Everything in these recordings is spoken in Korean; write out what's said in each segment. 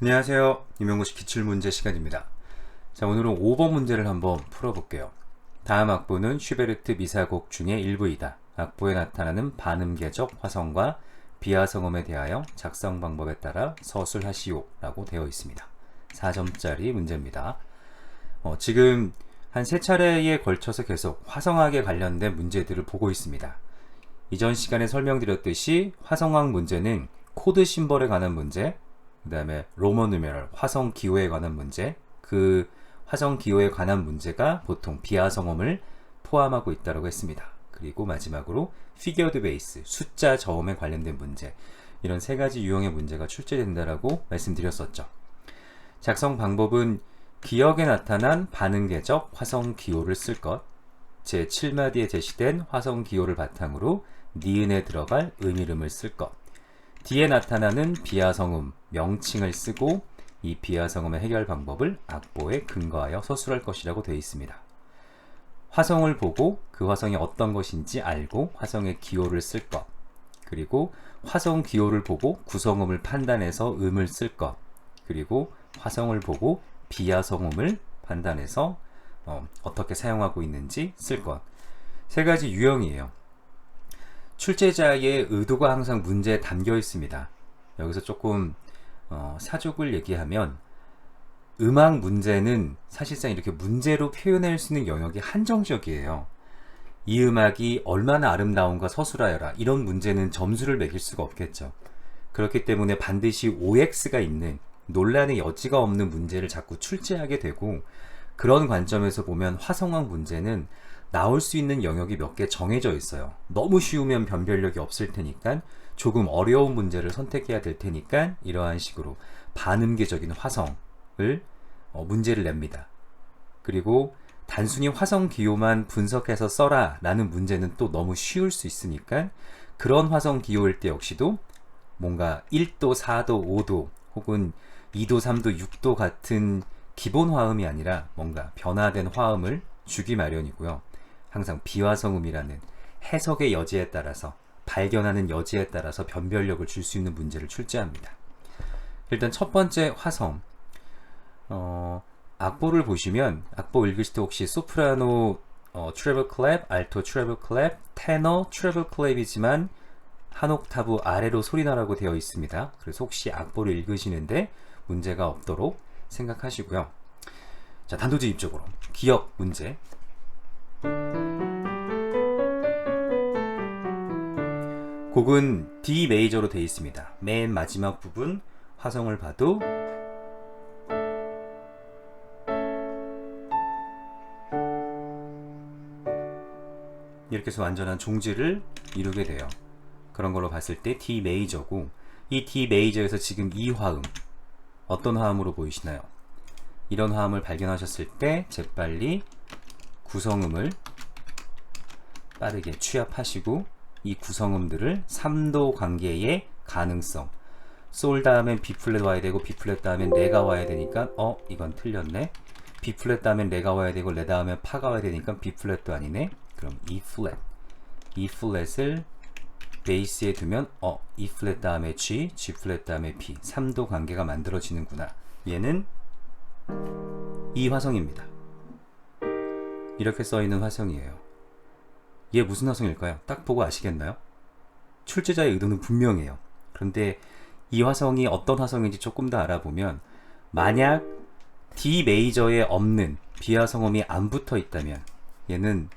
안녕하세요. 임용고시 기출문제 시간입니다. 자, 오늘은 5번 문제를 한번 풀어볼게요. 다음 악보는 슈베르트 미사곡 중의 일부이다. 악보에 나타나는 반음계적 화성과 비하성음에 대하여 작성 방법에 따라 서술하시오 라고 되어 있습니다. 4점짜리 문제입니다. 어, 지금 한 세 차례에 걸쳐서 계속 화성학에 관련된 문제들을 보고 있습니다. 이전 시간에 설명드렸듯이 화성학 문제는 코드 심벌에 관한 문제, 그 다음에 로먼 누메럴, 화성 기호에 관한 문제, 그 화성 기호에 관한 문제가 보통 비하성음을 포함하고 있다고 했습니다. 그리고 마지막으로 피겨드 베이스, 숫자 저음에 관련된 문제, 이런 세 가지 유형의 문제가 출제된다라고 말씀드렸었죠. 작성 방법은 기억에 나타난 반응계적 화성 기호를 쓸 것, 제 7마디에 제시된 화성 기호를 바탕으로 니은에 들어갈 음이름을 쓸 것, 뒤에 나타나는 비하성음 명칭을 쓰고 이 비하성음의 해결 방법을 악보에 근거하여 서술할 것이라고 되어 있습니다. 화성을 보고 그 화성이 어떤 것인지 알고 화성의 기호를 쓸 것, 그리고 화성 기호를 보고 구성음을 판단해서 음을 쓸 것, 그리고 화성을 보고 비하성음을 판단해서 어, 어떻게 사용하고 있는지 쓸 것. 세 가지 유형이에요. 출제자의 의도가 항상 문제에 담겨 있습니다. 여기서 조금 어, 사족을 얘기하면 음악 문제는 사실상 이렇게 문제로 표현할 수 있는 영역이 한정적이에요. 이 음악이 얼마나 아름다운가 서술하여라. 이런 문제는 점수를 매길 수가 없겠죠. 그렇기 때문에 반드시 OX가 있는 논란의 여지가 없는 문제를 자꾸 출제하게 되고 그런 관점에서 보면 화성학 문제는 나올 수 있는 영역이 몇 개 정해져 있어요. 너무 쉬우면 변별력이 없을 테니까 조금 어려운 문제를 선택해야 될 테니까 이러한 식으로 반음계적인 화성을 어, 문제를 냅니다. 그리고 단순히 화성 기호만 분석해서 써라 라는 문제는 또 너무 쉬울 수 있으니까 그런 화성 기호일 때 역시도 뭔가 1도, 4도, 5도 혹은 2도, 3도, 6도 같은 기본 화음이 아니라 뭔가 변화된 화음을 주기 마련이고요. 항상 비화성음이라는 해석의 여지에 따라서 발견하는 여지에 따라서 변별력을 줄 수 있는 문제를 출제합니다. 일단 첫 번째 화성. 어, 악보를 보시면 악보 읽으실 때 혹시 소프라노 어, 트래블 클랩, 알토 트래블 클랩, 테너 트래블 클랩이지만 한 옥타브 아래로 소리 나라고 되어 있습니다. 그래서 혹시 악보를 읽으시는데 문제가 없도록 생각하시고요. 자, 단도직입적으로 기억 문제. 곡은 D 메이저로 되어 있습니다. 맨 마지막 부분 화성을 봐도 이렇게 해서 완전한 종지를 이루게 돼요. 그런 걸로 봤을 때 D 메이저고 이 D 메이저에서 지금 이 화음 어떤 화음으로 보이시나요? 이런 화음을 발견하셨을 때 재빨리 구성음을 빠르게 취합하시고 이 구성음들을 3도 관계의 가능성. 솔 다음엔 B 플랫 와야 되고 B 플랫 다음엔 레가 와야 되니까 어 이건 틀렸네. B 플랫 다음엔 레가 와야 되고 레 다음엔 파가 와야 되니까 B 플랫도 아니네. 그럼 E 플랫. E 플랫을 베이스에 두면 어 E 플랫 다음에 G, G 플랫 다음에 B 3도 관계가 만들어지는구나. 얘는 이 화성입니다. 이렇게 써 있는 화성이에요 얘 무슨 화성일까요? 딱 보고 아시겠나요? 출제자의 의도는 분명해요 그런데 이 화성이 어떤 화성인지 조금 더 알아보면 만약 D 메이저에 없는 비화성음이 안 붙어 있다면 얘는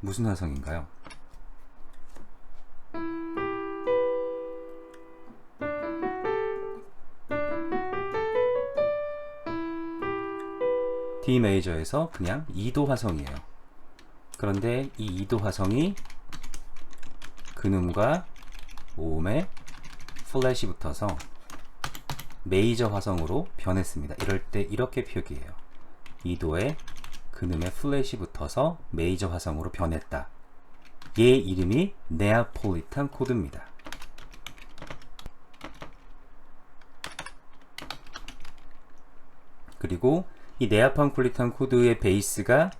무슨 화성인가요? D 메이저에서 그냥 2도 화성이에요. 그런데 이 2도 화성이 근음과 모음에 플랫이 붙어서 메이저 화성으로 변했습니다. 이럴 때 이렇게 표기해요. 2도에 근음에 플랫이 붙어서 메이저 화성으로 변했다. 얘 이름이 네아폴리탄 코드입니다. 그리고 이 네아폴리탄 코드의 베이스가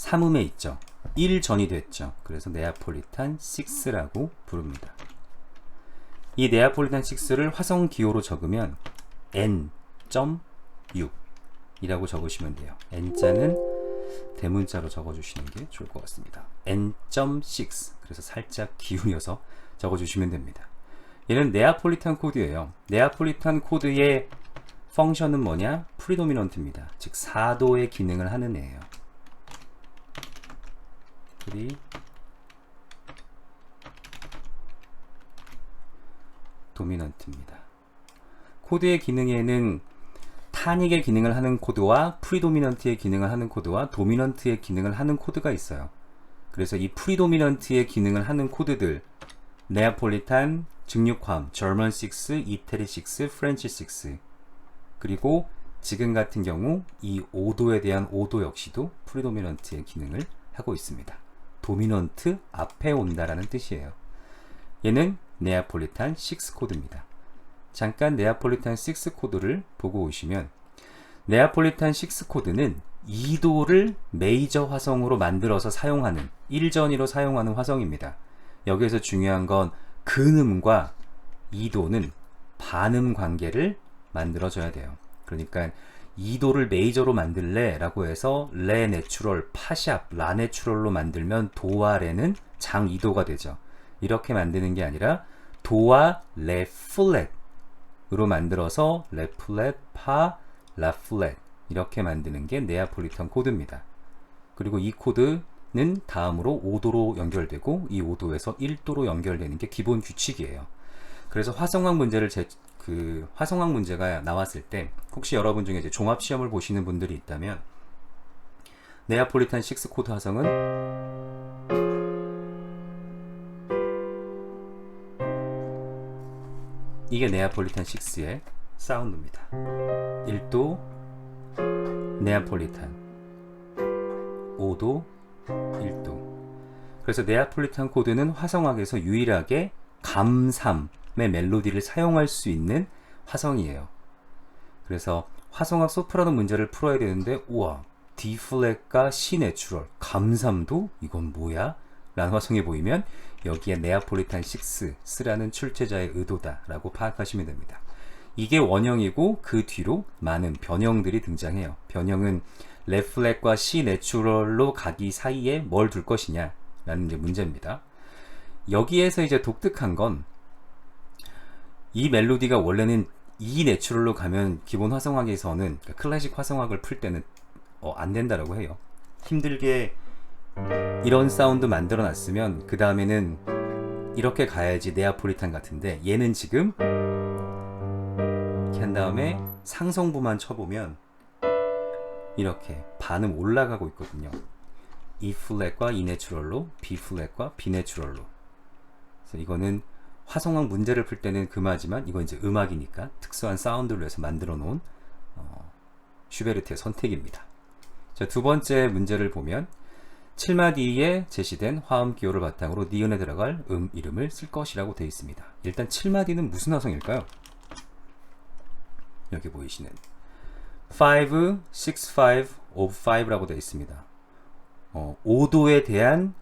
3음에 있죠. 1 전이 됐죠. 그래서 네아폴리탄 6라고 부릅니다. 이 네아폴리탄 6를 화성 기호로 적으면 n.6 이라고 적으시면 돼요. n자는 대문자로 적어주시는 게 좋을 것 같습니다. n.6 그래서 살짝 기울여서 적어주시면 됩니다. 얘는 네아폴리탄 코드예요. 네아폴리탄 코드의 펑션은 뭐냐? 프리도미넌트입니다. 즉 4도의 기능을 하는 애예요. 프리 도미넌트입니다. 코드의 기능에는 타닉의 기능을 하는 코드와 프리도미넌트의 기능을 하는 코드와 도미넌트의 기능을 하는 코드가 있어요. 그래서 이 프리도미넌트의 기능을 하는 코드들 네아폴리탄, 증육화음, 저먼 6, 이태리 6, 프렌치 6 그리고 지금 같은 경우 이 5도에 대한 5도 역시도 프리도미넌트의 기능을 하고 있습니다. 도미넌트 앞에 온다라는 뜻이에요. 얘는 네아폴리탄 6 코드입니다. 잠깐 네아폴리탄 6 코드를 보고 오시면 네아폴리탄 6 코드는 2도를 메이저 화성으로 만들어서 사용하는 1전이로 사용하는 화성입니다. 여기에서 중요한 건 근음과 2도는 반음 관계를 만들어줘야 돼요. 그러니까 2도를 메이저로 만들래 라고 해서 레 내추럴, 파샵, 라 내추럴로 만들면 도와 레는 장 2도가 되죠. 이렇게 만드는 게 아니라 도와 레 플랫으로 만들어서 레 플랫, 파, 라 플랫 이렇게 만드는 게 네아폴리탄 코드입니다. 그리고 이 코드는 다음으로 5도로 연결되고 이 5도에서 1도로 연결되는 게 기본 규칙이에요. 그래서 화성학 문제를 제, 그 화성학 문제가 나왔을 때 혹시 여러분 중에 이제 종합 시험을 보시는 분들이 있다면 네아폴리탄 6 코드 화성은 이게 네아폴리탄 6의 사운드입니다. 1도 네아폴리탄 5도 1도 그래서 네아폴리탄 코드는 화성학에서 유일하게 감3의 멜로디를 사용할 수 있는 화성이에요. 그래서 화성학 소프라노 문제를 풀어야 되는데 우와 D 플랫과 C 내추럴 감3도 이건 뭐야? 라는 화성이 보이면 여기에 네아폴리탄 6라는 출제자의 의도다 라고 파악하시면 됩니다. 이게 원형이고 그 뒤로 많은 변형들이 등장해요. 변형은 레플렉과 C 내추럴로 가기 사이에 뭘 둘 것이냐 라는 문제입니다. 여기에서 이제 독특한 건 이 멜로디가 원래는 E 내추럴로 가면 기본 화성학에서는 그러니까 클래식 화성학을 풀 때는 어, 안 된다라고 해요. 힘들게 이런 사운드 만들어 놨으면 그 다음에는 이렇게 가야지 네아폴리탄 같은데 얘는 지금 이렇게 한 다음에 상성부만 쳐보면 이렇게 반음 올라가고 있거든요. E 플랫과 E 내추럴로, B 플랫과 B 내추럴로. 그래서 이거는 화성학 문제를 풀 때는 금하지만 이건 이제 음악이니까 특수한 사운드를 위해서 만들어 놓은 어, 슈베르트의 선택입니다. 자, 두 번째 문제를 보면 7마디에 제시된 화음 기호를 바탕으로 니은에 들어갈 음 이름을 쓸 것이라고 되어 있습니다. 일단 7마디는 무슨 화성일까요? 여기 보이시는 5, 6, 5, 5, 5라고 되어 있습니다. 어, 5도에 대한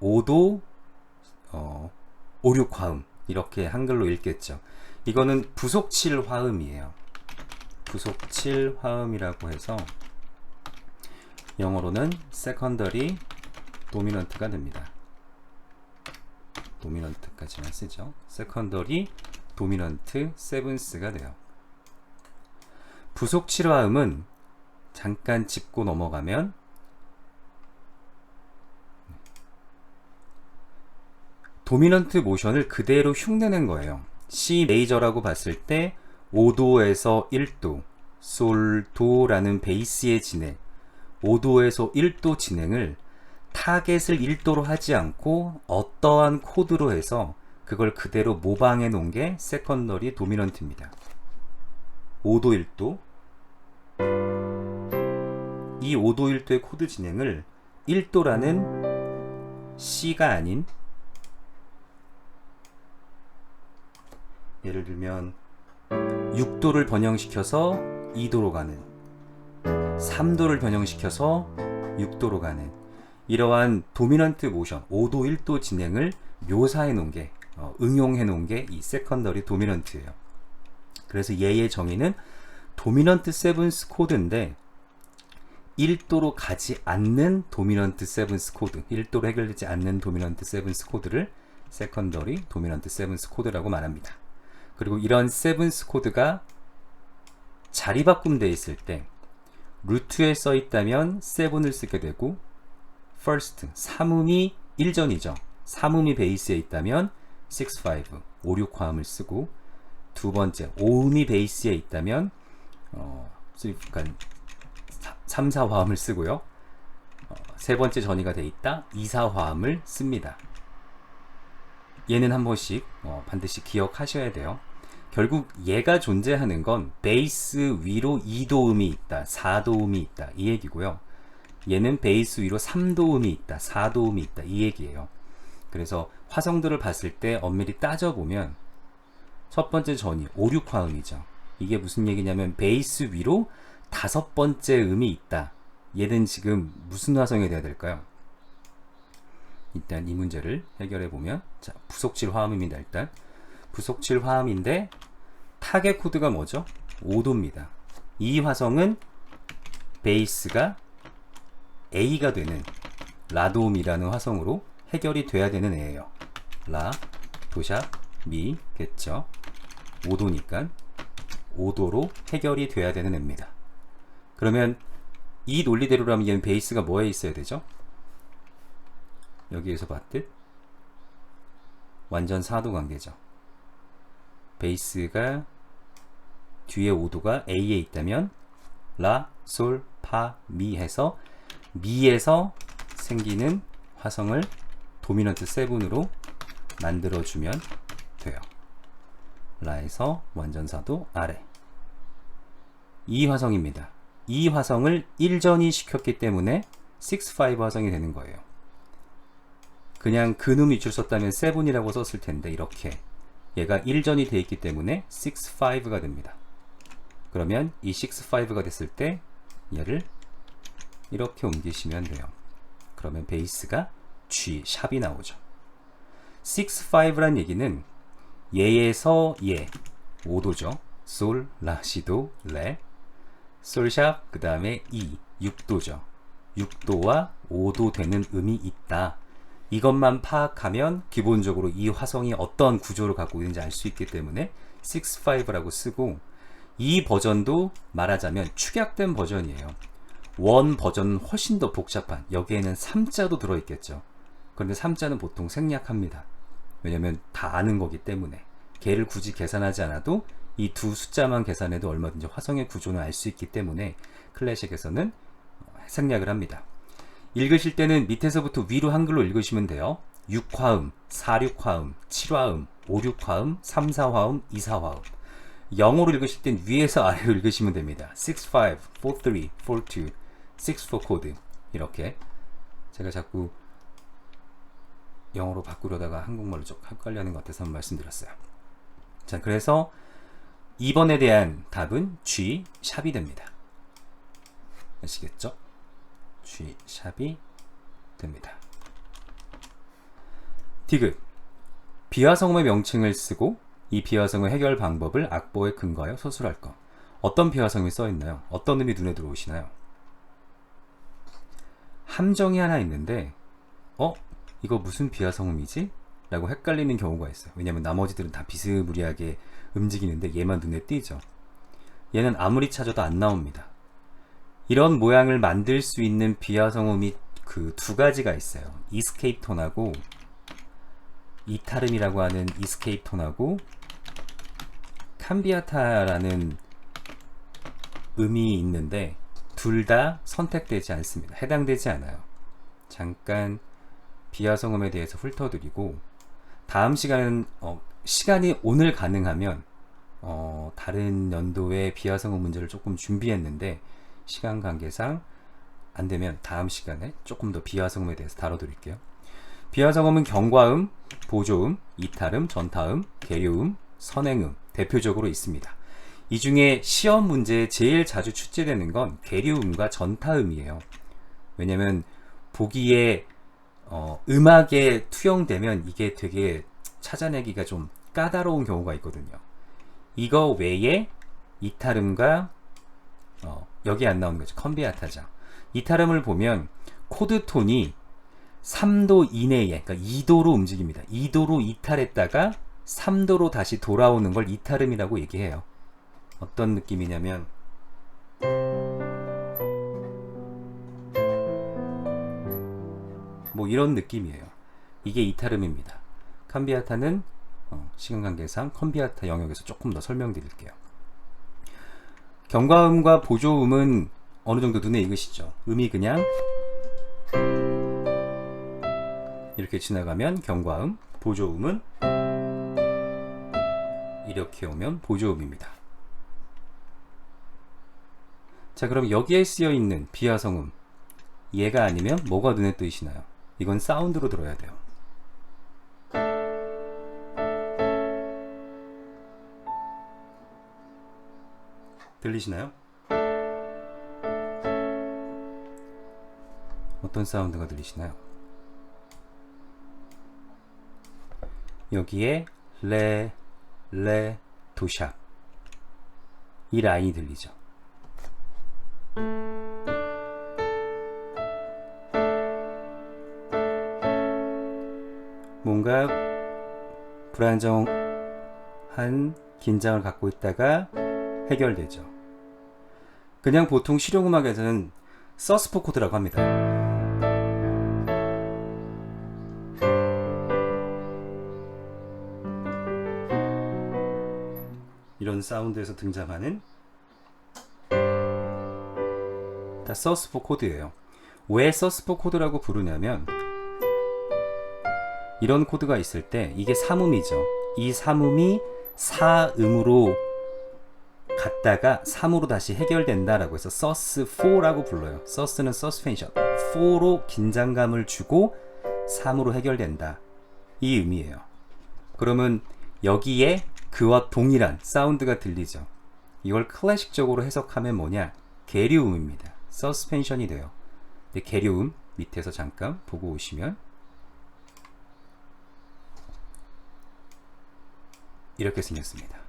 5도 어, 5, 6 화음 이렇게 한글로 읽겠죠. 이거는 부속칠 화음이에요. 부속칠 화음이라고 해서 영어로는 secondary dominant가 됩니다. 도미넌트까지만 쓰죠. secondary dominant seventh가 돼요. 부속 7화음은 잠깐 짚고 넘어가면 도미넌트 모션을 그대로 흉내낸 거예요. C 메이저라고 봤을 때 5도에서 1도, 솔, 도라는 베이스의 진행, 5도에서 1도 진행을 타겟을 1도로 하지 않고 어떠한 코드로 해서 그걸 그대로 모방해 놓은 게 세컨더리 도미넌트입니다. 5도 1도 이 5도 1도의 코드 진행을 1도라는 C가 아닌 예를 들면 6도를 변형시켜서 2도로 가는 3도를 변형시켜서 6도로 가는 이러한 도미넌트 모션 5도 1도 진행을 묘사해 놓은 게 어, 응용해 놓은 게 이 세컨더리 도미넌트예요. 그래서 얘의 정의는 도미넌트 세븐스 코드인데 1도로 가지 않는 도미넌트 세븐스 코드, 1도로 해결되지 않는 도미넌트 세븐스 코드를 세컨더리 도미넌트 세븐스 코드라고 말합니다. 그리고 이런 세븐스 코드가 자리 바꿈돼 있을 때 루트에 써 있다면 7을 쓰게 되고 first 삼음이 1전이죠. 삼음이 베이스에 있다면 6, 5, 5, 6 화음을 쓰고 두 번째 5음이 베이스에 있다면 어, 그러니까 3, 4 화음을 쓰고요. 어, 세 번째 전이가 돼 있다 2, 4 화음을 씁니다. 얘는 한 번씩 어, 반드시 기억하셔야 돼요. 결국 얘가 존재하는 건 베이스 위로 2도음이 있다, 4도음이 있다 이 얘기고요. 얘는 베이스 위로 3도음이 있다, 4도음이 있다 이 얘기예요. 그래서 화성들을 봤을 때 엄밀히 따져보면 첫 번째 전이 5, 6화음이죠. 이게 무슨 얘기냐면 베이스 위로 다섯 번째 음이 있다. 얘는 지금 무슨 화성이 돼야 될까요? 일단 이 문제를 해결해 보면 자 부속칠 화음입니다. 일단 부속칠 화음인데 타겟 코드가 뭐죠? 5도입니다. 이 화성은 베이스가 A가 되는 라돔이라는 화성으로 해결이 돼야 되는 애예요. 라, 도샵, 미겠죠. 5도니까 5도로 해결이 돼야 되는 애입니다. 그러면 이 논리대로라면 베이스가 뭐에 있어야 되죠? 여기에서 봤듯 완전 4도 관계죠. 베이스가 뒤에 5도가 A에 있다면 라, 솔, 파, 미 해서 미에서 생기는 화성을 도미넌트 7으로 만들어주면 돼요. 라에서 완전사도 아래. 이 화성입니다. 이 화성을 1전이 시켰기 때문에 6, 5 화성이 되는 거예요. 그냥 근음 위치를 썼다면 7이라고 썼을 텐데 이렇게 얘가 1전이 돼 있기 때문에 6, 5가 됩니다. 그러면 이 6, 5가 됐을 때 얘를 이렇게 옮기시면 돼요. 그러면 베이스가 G, 샵이 나오죠. 6, 5란 얘기는 예에서 예, 5도죠. 솔, 라, 시도, 레, 솔샵, 그 다음에 이, 6도죠. 6도와 5도 되는 음이 있다. 이것만 파악하면 기본적으로 이 화성이 어떤 구조를 갖고 있는지 알 수 있기 때문에 6.5라고 쓰고 이 버전도 말하자면 축약된 버전이에요. 원 버전은 훨씬 더 복잡한 여기에는 3자도 들어있겠죠. 그런데 3자는 보통 생략합니다. 왜냐면 다 아는 거기 때문에 걔를 굳이 계산하지 않아도 이 두 숫자만 계산해도 얼마든지 화성의 구조는 알 수 있기 때문에 클래식에서는 생략을 합니다. 읽으실 때는 밑에서부터 위로 한글로 읽으시면 돼요. 6화음, 4,6화음, 7화음, 5,6화음, 3,4화음, 2,4화음. 영어로 읽으실 땐 위에서 아래로 읽으시면 됩니다. 6,5, 4,3, 4,2, 6,4 코드. 이렇게. 제가 자꾸 영어로 바꾸려다가 한국말로 좀 헷갈려하는 것 같아서 한번 말씀드렸어요. 자, 그래서 2번에 대한 답은 G 샵이 됩니다. 아시겠죠? G 샵이 됩니다. 디귿 비화성음의 명칭을 쓰고 이 비화성의 해결 방법을 악보에 근거하여 서술할 것. 어떤 비화성이 써 있나요? 어떤 음이 눈에 들어오시나요? 함정이 하나 있는데 어? 이거 무슨 비화성음이지? 라고 헷갈리는 경우가 있어요. 왜냐면 나머지들은 다 비스무리하게 움직이는데 얘만 눈에 띄죠. 얘는 아무리 찾아도 안 나옵니다. 이런 모양을 만들 수 있는 비화성음이 그 두 가지가 있어요. 이스케이프 톤하고 이타름이라고 하는 이스케이프 톤하고 캄비아타라는 음이 있는데 둘 다 선택되지 않습니다. 해당되지 않아요. 잠깐 비화성음에 대해서 훑어드리고 다음 시간은 어, 시간이 오늘 가능하면 어, 다른 연도의 비화성음 문제를 조금 준비했는데 시간 관계상 안 되면 다음 시간에 조금 더 비화성음에 대해서 다뤄드릴게요. 비화성음은 경과음, 보조음, 이탈음, 전타음, 계류음, 선행음 대표적으로 있습니다. 이 중에 시험 문제에 제일 자주 출제되는 건 계류음과 전타음이에요. 왜냐면 보기에 어, 음악에 투영되면 이게 되게 찾아내기가 좀 까다로운 경우가 있거든요. 이거 외에 이탈음과 어, 여기 안 나오는 거죠. 컨비아타죠. 이타름을 보면 코드 톤이 3도 이내에, 그러니까 2도로 움직입니다. 2도로 이탈했다가 3도로 다시 돌아오는 걸 이타름이라고 얘기해요. 어떤 느낌이냐면 뭐 이런 느낌이에요. 이게 이타름입니다. 캄비아타는 어, 시간 관계상 컴비아타 영역에서 조금 더 설명드릴게요. 경과음과 보조음은 어느 정도 눈에 익으시죠? 음이 그냥 이렇게 지나가면 경과음, 보조음은 이렇게 오면 보조음입니다. 자, 그럼 여기에 쓰여 있는 비화성음 얘가 아니면 뭐가 눈에 띄시나요? 이건 사운드로 들어야 돼요. 들리시나요? 어떤 사운드가 들리시나요? 여기에 레, 레, 도샵 이 라인이 들리죠. 뭔가 불안정한 긴장을 갖고 있다가 해결되죠. 그냥 보통 실용음악에서는 서스포 코드라고 합니다. 이런 사운드에서 등장하는 다 서스포 코드예요. 왜 서스포 코드라고 부르냐면 이런 코드가 있을 때 이게 삼음이죠. 이 삼음이 사음으로 갔다가 3으로 다시 해결된다라고 해서 서스 4라고 불러요. 서스는 서스펜션. 4로 긴장감을 주고 3으로 해결된다. 이 의미예요. 그러면 여기에 그와 동일한 사운드가 들리죠. 이걸 클래식적으로 해석하면 뭐냐? 계류음입니다. 서스펜션이 돼요. 근데 계류음 밑에서 잠깐 보고 오시면 이렇게 생겼습니다.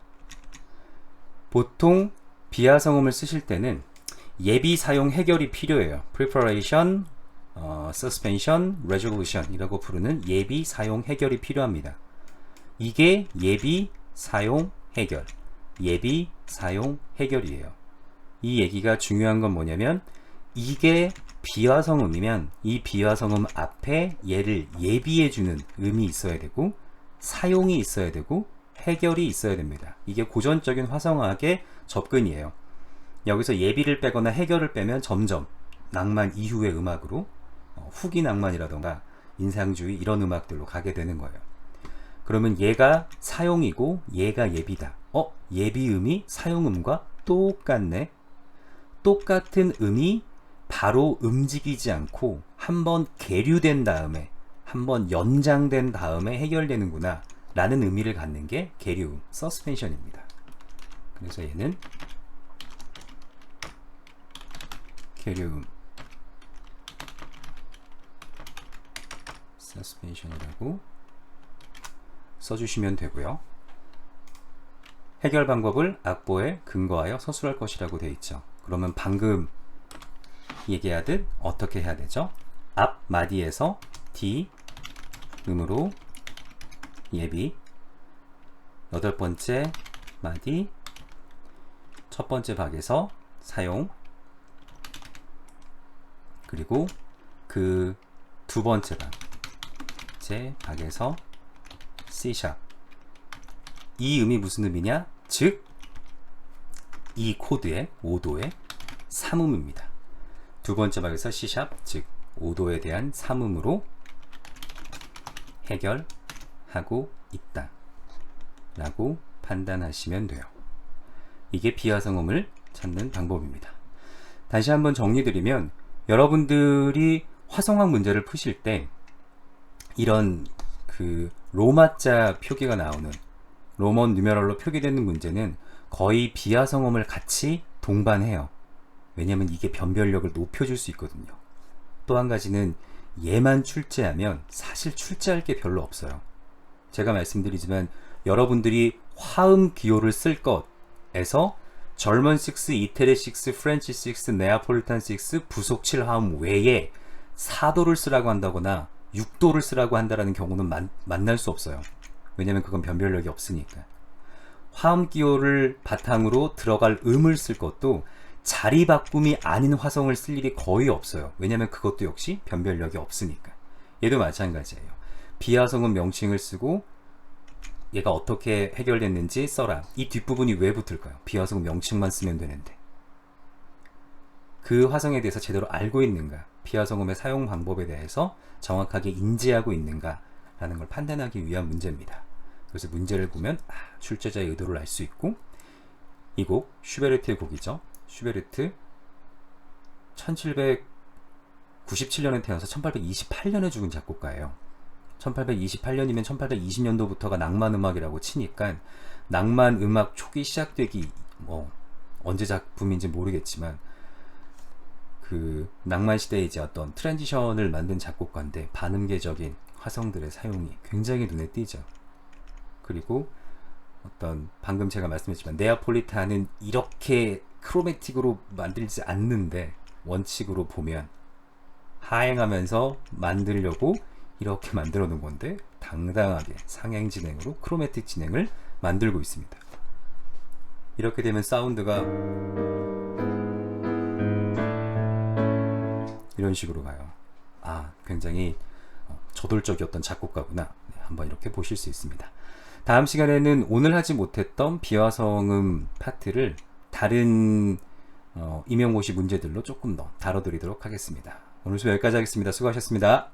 보통 비하 성음을 쓰실 때는 예비 사용 해결이 필요해요. preparation, 어, suspension, resolution 이라고 부르는 예비 사용 해결이 필요합니다. 이게 예비 사용 해결, 예비 사용 해결이에요. 이 얘기가 중요한 건 뭐냐면 이게 비화성음이면 이 비화성음 앞에 얘를 예비해 주는 음이 있어야 되고 사용이 있어야 되고 해결이 있어야 됩니다. 이게 고전적인 화성학의 접근이에요. 여기서 예비를 빼거나 해결을 빼면 점점 낭만 이후의 음악으로 어, 후기 낭만이라던가 인상주의 이런 음악들로 가게 되는 거예요. 그러면 얘가 사용이고 얘가 예비다. 어? 예비음이 사용음과 똑같네. 똑같은 음이 바로 움직이지 않고 한번 계류된 다음에 한번 연장된 다음에 해결되는구나 라는 의미를 갖는 게 계류음, 서스펜션입니다. 그래서 얘는 계류음 서스펜션이라고 써주시면 되고요. 해결 방법을 악보에 근거하여 서술할 것이라고 되어 있죠. 그러면 방금 얘기하듯 어떻게 해야 되죠? 앞 마디에서 D 음으로 예비. 여덟 번째 마디. 첫 번째 박에서 사용. 그리고 그 두 번째 박, 제 박에서 C샵. 이 음이 무슨 음이냐? 즉, 이 코드의 5도의 3음입니다. 두 번째 박에서 C샵, 즉 5도에 대한 3음으로 해결 하고 있다. 라고 판단하시면 돼요. 이게 비하성음을 찾는 방법입니다. 다시 한번 정리드리면 여러분들이 화성학 문제를 푸실 때 이런 그 로마자 표기가 나오는 로먼 누메럴로 표기되는 문제는 거의 비하성음을 같이 동반해요. 왜냐면 이게 변별력을 높여줄 수 있거든요. 또 한 가지는 얘만 출제하면 사실 출제할 게 별로 없어요. 제가 말씀드리지만 여러분들이 화음 기호를 쓸 것에서 절먼 6, 이태리 6, 프렌치 6, 네아폴리탄 6, 부속 7 화음 외에 4도를 쓰라고 한다거나 6도를 쓰라고 한다라는 경우는 만, 만날 수 없어요. 왜냐면 그건 변별력이 없으니까. 화음 기호를 바탕으로 들어갈 음을 쓸 것도 자리 바꿈이 아닌 화성을 쓸 일이 거의 없어요. 왜냐면 그것도 역시 변별력이 없으니까. 얘도 마찬가지예요. 비화성은 명칭을 쓰고 얘가 어떻게 해결됐는지 써라. 이 뒷부분이 왜 붙을까요? 비화성 명칭만 쓰면 되는데. 그 화성에 대해서 제대로 알고 있는가? 비화성음의 사용 방법에 대해서 정확하게 인지하고 있는가? 라는 걸 판단하기 위한 문제입니다. 그래서 문제를 보면 아, 출제자의 의도를 알 수 있고 이 곡 슈베르트의 곡이죠. 슈베르트 1797년에 태어나서 1828년에 죽은 작곡가예요. 1828년이면 1820년도부터가 낭만 음악이라고 치니까 낭만 음악 초기 시작되기 뭐 언제 작품인지 모르겠지만 그 낭만 시대의 이제 어떤 트랜지션을 만든 작곡가인데 반음계적인 화성들의 사용이 굉장히 눈에 띄죠. 그리고 어떤 방금 제가 말씀했지만 네아폴리탄은 이렇게 크로매틱으로 만들지 않는데 원칙으로 보면 하행하면서 만들려고 이렇게 만들어 놓은 건데 당당하게 상행 진행으로 크로매틱 진행을 만들고 있습니다. 이렇게 되면 사운드가 이런 식으로 가요. 아, 굉장히 어, 저돌적이었던 작곡가구나. 네, 한번 이렇게 보실 수 있습니다. 다음 시간에는 오늘 하지 못했던 비화성음 파트를 다른 어, 임용고시 문제들로 조금 더 다뤄드리도록 하겠습니다. 오늘 수업 여기까지 하겠습니다. 수고하셨습니다.